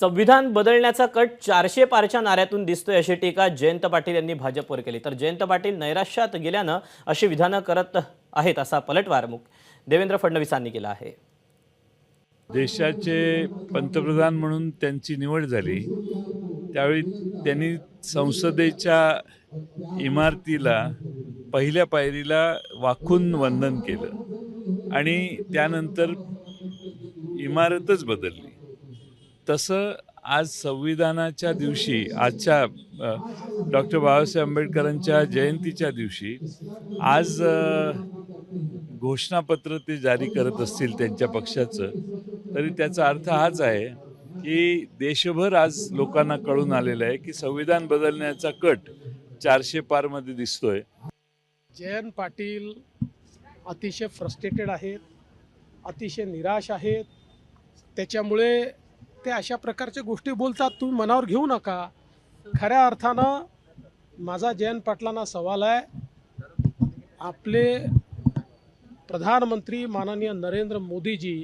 संविधान बदलण्याचा कट चारशे पारच्या नाऱ्यातून दिसतोय अशी टीका जयंत पाटील यांनी भाजपवर केली. तर जयंत पाटील नैराश्यात गेल्यानं अशी विधानं करत आहेत असा पलटवार मुख देवेंद्र फडणवीसांनी केला आहे. देशाचे पंतप्रधान म्हणून त्यांची निवड झाली. त्यावेळी त्यांनी संसदेच्या इमारतीला पहिल्या पायरीला वाकून वंदन केलं. आणि त्यानंतर इमारतच बदलली. तसं आज संविधानाच्या दिवशी आजच्या डॉक्टर बाबासाहेब आंबेडकरांच्या जयंतीच्या दिवशी आज घोषणापत्र ते जारी करत असतील त्यांच्या पक्षाचं तरी त्याचा अर्थ हाच आहे की देशभर आज लोकांना कळून आलेलं आहे की संविधान बदलण्याचा कट चारशे पारमध्ये दिसतोय. जयंत पाटील अतिशय फ्रस्ट्रेटेड आहेत अतिशय निराश आहेत. त्याच्यामुळे ते अशा प्रकारच्या गोष्टी बोलतात तुम्ही मनावर घेऊ नका. खऱ्या अर्थानं माझा जयंत पाटलांना सवाल आहे. आपले प्रधानमंत्री माननीय नरेंद्र मोदीजी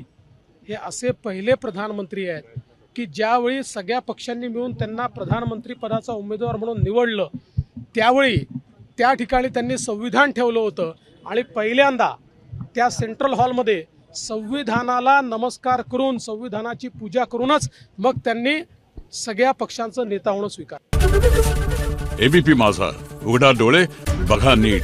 हे असे पहिले प्रधानमंत्री आहेत की ज्यावेळी सगळ्या पक्षांनी मिळून त्यांना प्रधानमंत्री पदाचा उमेदवार म्हणून निवडलं त्यावेळी त्या ठिकाणी त्यांनी संविधान ठेवलं होतं. आणि पहिल्यांदा त्या सेंट्रल हॉलमध्ये संविधानाला नमस्कार करून संविधानाची पूजा करूनच मग त्यांनी सगळ्या पक्षांचं नेता होणं स्वीकार एबीपी माझा. उघडा डोळे बघा नीट.